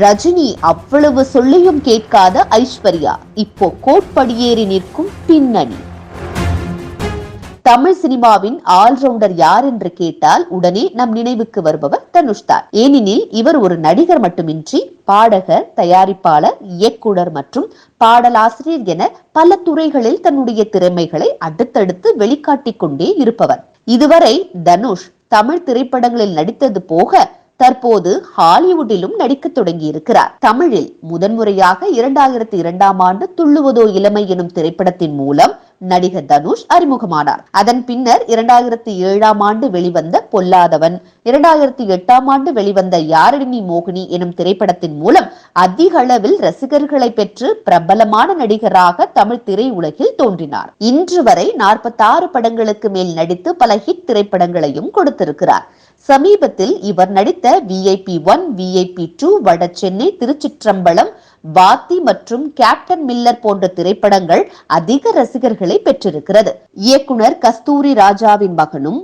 ரஜினி அவ்வளவு சொல்லியும் கேட்காத ஐஸ்வர்யா. இப்போ கோட்படியேறி நிற்கும் பின்னணி. தமிழ் சினிமாவின் ஆல்ரவுண்டர் யார் என்று கேட்டால் உடனே நம் நினைவுக்கு வருபவர் தனுஷ் தான் ஏனெனில் இவர் ஒரு நடிகர் மட்டுமின்றி பாடகர் தயாரிப்பாளர் இயக்குனர் மற்றும் பாடலாசிரியர் என பல துறைகளில் தன்னுடைய திறமைகளை அடுத்தடுத்து வெளிக்காட்டிக் கொண்டே இருப்பவர். இதுவரை தனுஷ் தமிழ் திரைப்படங்களில் நடித்தது போக தற்போது ஹாலிவுட்டிலும் நடிக்க தொடங்கியிருக்கிறார். தமிழில் முதன்முறையாக இரண்டாயிரத்தி இரண்டாம் ஆண்டு துள்ளுவதோ இளமை எனும் திரைப்படத்தின் மூலம் நடிகர் தனுஷ் அறிமுகமானார். அதன் பின்னர் இரண்டாயிரத்தி ஏழாம் ஆண்டு வெளிவந்த பொல்லாதவன் இரண்டாயிரத்தி எட்டாம் ஆண்டு வெளிவந்த யாரடினி மோகினி எனும் திரைப்படத்தின் மூலம் அதிக அளவில் ரசிகர்களை பெற்று பிரபலமான நடிகராக தமிழ் திரையுலகில் தோன்றினார். இன்று வரை நாற்பத்தாறு படங்களுக்கு மேல் நடித்து பல ஹிட் திரைப்படங்களையும் கொடுத்திருக்கிறார். சமீபத்தில் இவர் நடித்த விஐபி ஒன் விஐபி டூ வட சென்னை திருச்சிற்றம்பலம் வாத்தி மற்றும் கேப்டன் மில்லர் போன்ற திரைப்படங்கள் அதிக ரசிகர்களை பெற்றிருக்கிறது. இயக்குனர் கஸ்தூரி ராஜாவின் மகனும்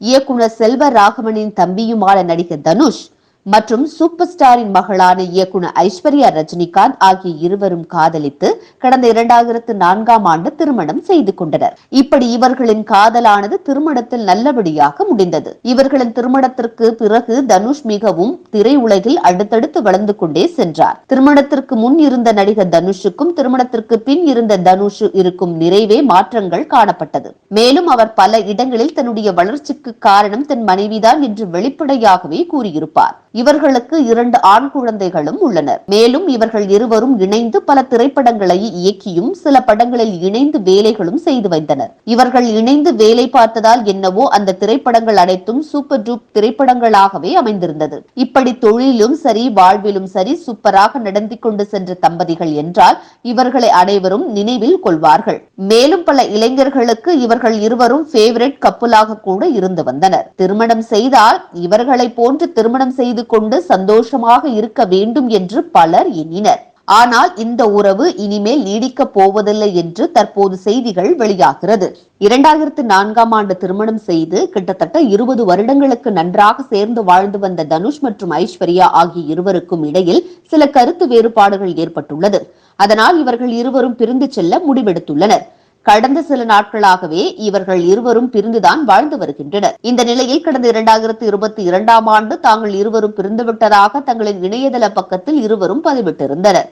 இயக்குனர் செல்வ ராகவனின் தம்பியுமான நடிகர் தனுஷ் மற்றும் சூப்பர் ஸ்டாரின் மகளான இயக்குனர் ஐஸ்வர்யா ரஜினிகாந்த் ஆகிய இருவரும் காதலித்து கடந்த இரண்டாயிரத்து நான்காம் ஆண்டு திருமணம் செய்து கொண்டனர். இப்படி இவர்களின் காதலானது திருமணத்தில் நல்லபடியாக முடிந்தது. இவர்களின் திருமணத்திற்கு பிறகு தனுஷ் மிகவும் திரையுலகில் அடுத்தடுத்து வளர்ந்து கொண்டே சென்றார். திருமணத்திற்கு முன் இருந்த நடிகர் தனுஷுக்கும் திருமணத்திற்கு பின் இருந்த தனுஷ் இருக்கும் நிறைவே மாற்றங்கள் காணப்பட்டது. மேலும் அவர் பல இடங்களில் தன்னுடைய வளர்ச்சிக்கு காரணம் தன் மனைவிதான் என்று வெளிப்படையாகவே கூறியிருப்பார். இவர்களுக்கு இரண்டு ஆண் குழந்தைகளும் உள்ளனர். மேலும் இவர்கள் இருவரும் இணைந்து பல திரைப்படங்களை இயக்கியும் சில படங்களில் இணைந்து வேலைகளும் செய்து வந்தனர் இவர்கள் இணைந்து வேலை பார்த்ததால் என்னவோ அந்த திரைப்படங்கள் அனைத்தும் சூப்பர் டூப் திரைப்படங்களாகவே அமைந்திருந்தது. இப்ப இப்படி தொழிலும் சரி வாழ்விலும் சரி சூப்பராக நடந்து கொண்டு சென்ற தம்பதிகள் என்றால் இவர்களை அனைவரும் நினைவில் கொள்வார்கள். மேலும் பல இளைஞர்களுக்கு இவர்கள் இருவரும் ஃபேவரட் கப்புலாக கூட இருந்து வந்தனர். திருமணம் செய்தால் இவர்களை போன்று திருமணம் செய்து கொண்டு சந்தோஷமாக இருக்க வேண்டும் என்று பலர் எண்ணினர். ஆனால் இந்த உறவு இனிமேல் நீடிக்கப் போவதில்லை என்று தற்போது செய்திகள் வெளியாகிறது. இரண்டாயிரத்து நான்காம் ஆண்டு திருமணம் செய்து கிட்டத்தட்ட இருபது வருடங்களுக்கு நன்றாக சேர்ந்து வாழ்ந்து வந்த தனுஷ் மற்றும் ஐஸ்வர்யா ஆகிய இருவருக்கும் இடையில் சில கருத்து வேறுபாடுகள் ஏற்பட்டுள்ளது. அதனால் இவர்கள் இருவரும் பிரிந்து செல்ல முடிவெடுத்துள்ளனர். கடந்த சில நாட்களாகவே இவர்கள் இருவரும் பிரிந்துதான் வாழ்ந்து வருகின்றனர். இந்த நிலையில் கடந்த இரண்டாயிரத்தி இருபத்தி இரண்டாம் ஆண்டு தாங்கள் இருவரும் பிரிந்துவிட்டதாக தங்களின் இணையதள பக்கத்தில் இருவரும் பதிவிட்டிருந்தனர்.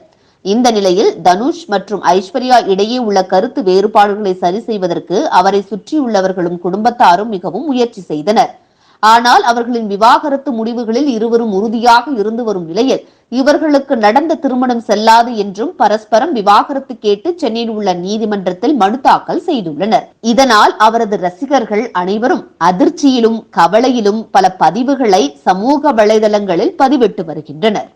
இந்த நிலையில் தனுஷ் மற்றும் ஐஸ்வர்யா இடையே உள்ள கருத்து வேறுபாடுகளை சரி செய்வதற்கு அவரை சுற்றியுள்ளவர்களும் குடும்பத்தாரும் மிகவும் முயற்சி செய்தனர். ஆனால் அவர்களின் விவாகரத்து முடிவுகளில் இருவரும் உறுதியாக இருந்து வரும் நிலையில் இவர்களுக்கு நடந்த திருமணம் செல்லாது என்றும் பரஸ்பரம் விவாகரத்து கேட்டு சென்னையில் உள்ள நீதிமன்றத்தில் மனு தாக்கல் செய்துள்ளனர். இதனால் அவரது ரசிகர்கள் அனைவரும் அதிர்ச்சியிலும் கவலையிலும் பல பதிவுகளை சமூக வலைதளங்களில் பதிவிட்டு வருகின்றனர்.